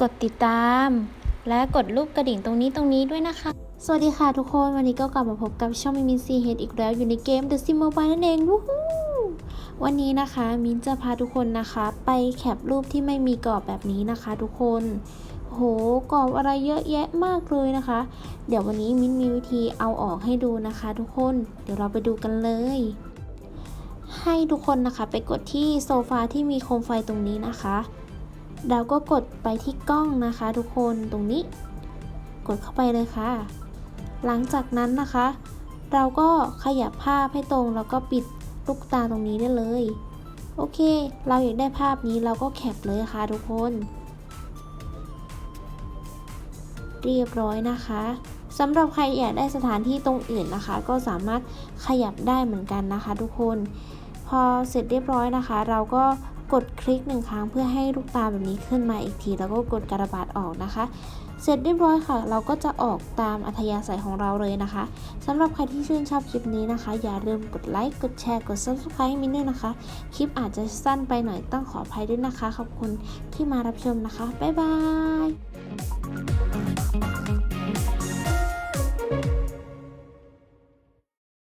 กดติดตาม และกดรูปกระดิ่งตรงนี้ตรงนี้ด้วยนะคะ สวัสดีค่ะทุกคนวันนี้ก็กลับมาพบกับช่องมิมิซีเฮดอีกแล้วอยู่ในเกม The Sim Mobile นั่นเองวู้ฮู้วันนี้นะคะมินจะพาทุกคนนะคะ ไปแคปรูปที่ไม่มีกรอบแบบนี้นะคะทุกคนโหกรอบอะไรเยอะแยะมากเลยนะคะ เดี๋ยววันนี้มินมีวิธีเอาออกให้ดูนะคะ ทุกคนเดี๋ยวเราไปดูกันเลย ให้ทุกคนนะคะไปกดที่โซฟาที่มีโคมไฟตรงนี้นะคะ เราก็กดไปที่กล้องนะคะ ทุกคนตรงนี้ กดเข้าไปเลยค่ะ หลังจากนั้นนะคะ เราก็ขยับภาพให้ตรงแล้วก็ปิดลูกตาตรงนี้ได้เลย โอเค เราอยากได้ภาพนี้เราก็แคปเลยค่ะทุกคนเรียบร้อยนะคะสำหรับใครอยากได้สถานที่ตรงอื่นนะคะ ก็สามารถขยับได้เหมือนกันนะคะ ทุกคน พอเสร็จเรียบร้อยนะคะ เราก็ กดคลิกหนึ่งครั้งเพื่อให้ลูกตาแบบนี้ขึ้นมาอีกที แล้วก็กดกระบาดออกนะคะ เสร็จเรียบร้อยค่ะ เราก็จะออกตามอัธยาศัยของเราเลยนะคะสำหรับใครที่ชื่นชอบคลิปนี้นะคะ อย่าลืมกดไลค์กดแชร์กด subscribe ให้มินด้วยนะคะ คลิปอาจจะสั้นไปหน่อยต้องขออภัยด้วยนะคะ ขอบคุณที่มารับชมนะคะบ๊ายบาย